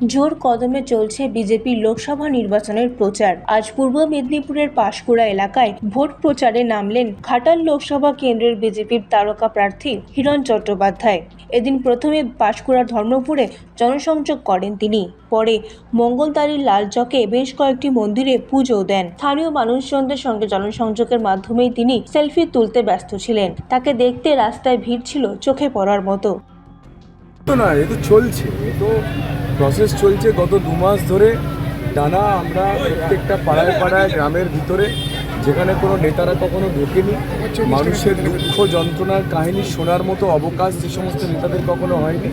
জোর কদমে চলছে বিজেপির লোকসভা নির্বাচনের প্রচার। আজ পূর্ব মেদিনীপুরের পাশকুড়া এলাকায় ভোট প্রচারে নামলেন ঘাটাল লোকসভা কেন্দ্রের বিজেপির তারকা প্রার্থী হিরণ চট্টোপাধ্যায়। এদিন প্রথমে পাশকুড়ার ধর্মপুরে জনসংযোগ করেন তিনি। পরে মঙ্গলদারির লালচকে বেশ কয়েকটি মন্দিরে পুজো দেন। স্থানীয় মানুষজনদের সঙ্গে জনসংযোগের মাধ্যমেই তিনি সেলফি তুলতে ব্যস্ত ছিলেন। তাকে দেখতে রাস্তায় ভিড় ছিল চোখে পড়ার মতো। না, এ তো চলছে তো প্রসেস চলছে গত দু মাস ধরে। টানা আমরা প্রত্যেকটা পাড়ায় পাড়ায় গ্রামের ভিতরে যেখানে কোনো নেতারা কখনো ঢোকেনি। মানুষের দুঃখ যন্ত্রণার কাহিনী শোনার মতো অবকাশ যে সমস্ত নেতাদের কখনো হয়নি।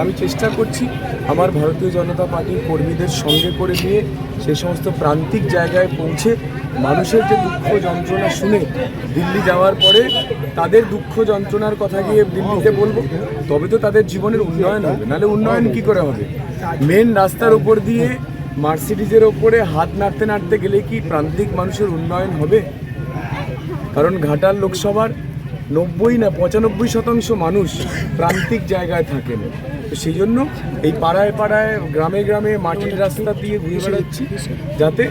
আমি চেষ্টা করছি আমার ভারতীয় জনতা পার্টির কর্মীদের সঙ্গে করে নিয়ে সে সমস্ত প্রান্তিক জায়গায় পৌঁছে মানুষের যে দুঃখ যন্ত্রণা শুনে দিল্লি যাওয়ার পরে তাদের দুঃখ যন্ত্রণার কথা গিয়ে দিল্লিতে বলব, তবে তো তাদের জীবনের উন্নয়ন হবে। নাহলে উন্নয়ন কি করে হবে? মেন রাস্তার উপর দিয়ে মার্সিডিজের ওপরে হাত নাড়তে নাড়তে গেলে কি প্রান্তিক মানুষের উন্নয়ন হবে? কারণ ঘাটাল লোকসভার নব্বই না পঁচানব্বই শতাংশ মানুষ প্রান্তিক জায়গায় থাকেন। তো সেই জন্য এই পাড়ায় পাড়ায়, গ্রামে গ্রামে মাটির রাস্তা দিয়ে ঘুরে বেড়াচ্ছি, যাতে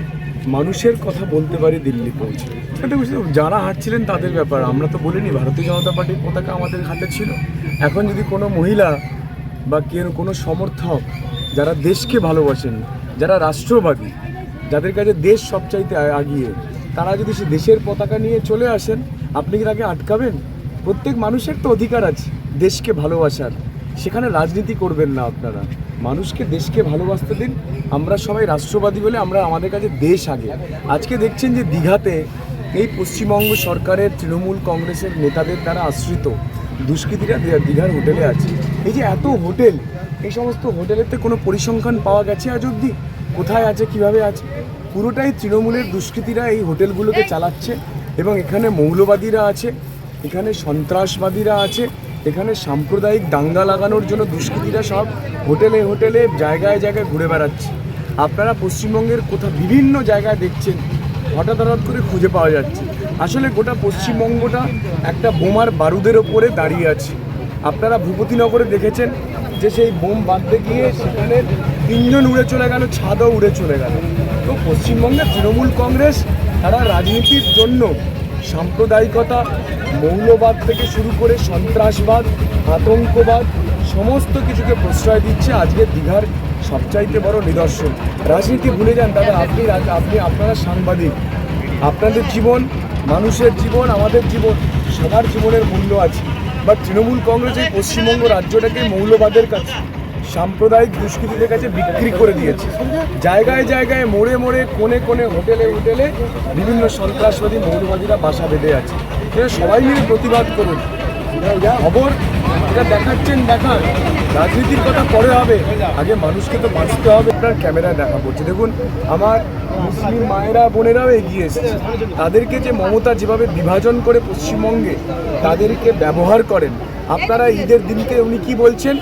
মানুষের কথা বলতে পারি দিল্লি পৌঁছে। এটা বুঝতে? যারা হাঁটছিলেন তাদের ব্যাপার। আমরা তো বলিনি, ভারতীয় জনতা পার্টির পতাকা আমাদের হাতে ছিল। এখন যদি কোনো মহিলা বা কেউ কোনো সমর্থক যারা দেশকে ভালোবাসেন যারা রাষ্ট্রবাদী, যাদের কাছে দেশ সবচাইতে আগিয়ে, তারা যদি সে দেশের পতাকা নিয়ে চলে আসেন, আপনি কি তাকে আটকাবেন? প্রত্যেক মানুষের তো অধিকার আছে, দেশকে ভালোবাসার। সেখানে রাজনীতি করবেন না আপনারা। মানুষকে দেশকে ভালোবাসতে দিন। আমরা সবাই রাষ্ট্রবাদী বলে আমরা আমাদের কাছে দেশ আগে। আজকে দেখছেন যে দীঘাতে এই পশ্চিমবঙ্গ সরকারের তৃণমূল কংগ্রেসের নেতাদের দ্বারা আশ্রিত দুষ্কৃতীরা দীঘার হোটেলে আছে। এই যে এত হোটেল, এই সমস্ত হোটেলেতে কোনো পরিসংখ্যান পাওয়া গেছে আজ অবধি? কোথায় আছে, কীভাবে আছে? পুরোটাই তৃণমূলের দুষ্কৃতীরা এই হোটেলগুলোকে চালাচ্ছে এবং এখানে মৌলবাদীরা আছে, এখানে সন্ত্রাসবাদীরা আছে, এখানে সাম্প্রদায়িক দাঙ্গা লাগানোর জন্য দুষ্কৃতীরা সব হোটেলে হোটেলে, জায়গায় জায়গায় ঘুরে বেড়াচ্ছে। আপনারা পশ্চিমবঙ্গের কোথাও বিভিন্ন জায়গায় দেখছেন, হঠাৎ হঠাৎ করে খুঁজে পাওয়া যাচ্ছে। আসলে গোটা পশ্চিমবঙ্গটা একটা বোমার বারুদের ওপরে দাঁড়িয়ে আছে। আপনারা ভূপতিনগরে দেখেছেন যে সেই বোম বাঁধতে গিয়ে সেখানে তিনজন উড়ে চলে গেল, ছাদও উড়ে চলে গেল। তো পশ্চিমবঙ্গের তৃণমূল কংগ্রেস, তারা রাজনীতির জন্য সাম্প্রদায়িকতা, মৌলবাদ থেকে শুরু করে সন্ত্রাসবাদ, আতঙ্কবাদ, সমস্ত কিছুকে প্রশ্রয় দিচ্ছে আজকে দীঘার সবচাইতে বড় নিদর্শন। রাজনীতি ভুলে যান, দাদা, আপনি আপনি, আপনারা সাংবাদিক। আপনাদের জীবন মানুষের জীবন, আমাদের জীবন, সবার জীবনের মূল্য আছে। বা তৃণমূল কংগ্রেস এই পশ্চিমবঙ্গ রাজ্যটাকে মৌলবাদের কাছে, সাম্প্রদায়িক দুষ্কৃতিদের কাছে বিক্রি করে দিয়েছে। জায়গায় জায়গায় মোড়ে মোড়ে, কোণে কোণে, হোটেলে হোটেলে বিভিন্ন সন্ত্রাসবাদী, মৌলবাদীরা বাসা বেঁধে আছে। সবাই মিলে প্রতিবাদ করুন। খবর এটা দেখাচ্ছেন, দেখান। রাজনীতির কথা পরে হবে। আগে মানুষকে তো বাঁচতে হবে। আপনার ক্যামেরায় দেখা পড়ছে। দেখুন, আমার মুসলিম মায়েরা, বোনেরাও এগিয়ে এসেছে। তাদেরকে যে মমতা যেভাবে বিভাজন করে পশ্চিমবঙ্গে, তাদেরকে ব্যবহার করেন। আপনারা ঈদের দিনকে উনি কি বলছেন?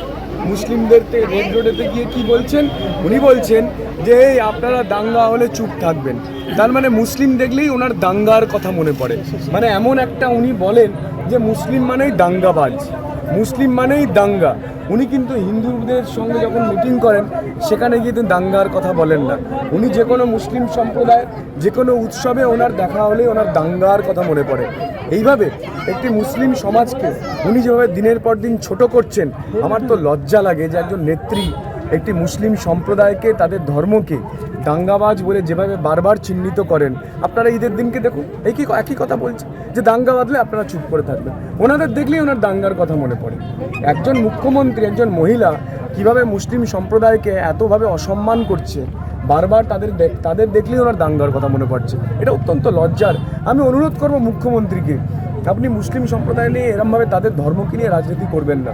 মুসলিমদের রেড রোডেতে গিয়ে কি বলছেন? উনি বলছেন যে, এই, আপনারা দাঙ্গা হলে চুপ থাকবেন। তার মানে মুসলিম দেখলেই ওনার দাঙ্গার কথা মনে পড়ে। মানে এমন একটা উনি বলেন যে, মুসলিম মানেই দাঙ্গাবাজ। মুসলিম মানেই দাঙ্গা। উনি কিন্তু হিন্দুদের সঙ্গে যখন মিটিং করেন, সেখানে গিয়ে তিনি দাঙ্গার কথা বলেন না। উনি যে কোনো মুসলিম সম্প্রদায়ের যে কোনো উৎসবে ওনার দেখা হলেই ওনার দাঙ্গার কথা মনে পড়ে। এইভাবে একটি মুসলিম সমাজকে উনি যেভাবে দিনের পর দিন ছোট করছেন, আমার তো লজ্জা লাগে যে একজন নেত্রী একটি মুসলিম সম্প্রদায়কে, তাদের ধর্মকে দাঙ্গাবাজ বলে যেভাবে বারবার চিহ্নিত করেন। আপনারা ঈদের দিনকে দেখুন, একই একই কথা বলছে, যে দাঙ্গা বাঁধলে আপনারা চুপ করে থাকবেন। ওনাদের দেখলেই ওনার দাঙ্গার কথা মনে পড়ে। একজন মুখ্যমন্ত্রী, একজন মহিলা কীভাবে মুসলিম সম্প্রদায়কে এতভাবে অসম্মান করছে, বারবার তাদের তাদের দেখলেই ওনার দাঙ্গার কথা মনে পড়ছে। এটা অত্যন্ত লজ্জার। আমি অনুরোধ করব মুখ্যমন্ত্রীকে, আপনি মুসলিম সম্প্রদায় নিয়ে এরমভাবে তাদের ধর্মকে নিয়ে রাজনীতি করবেন না।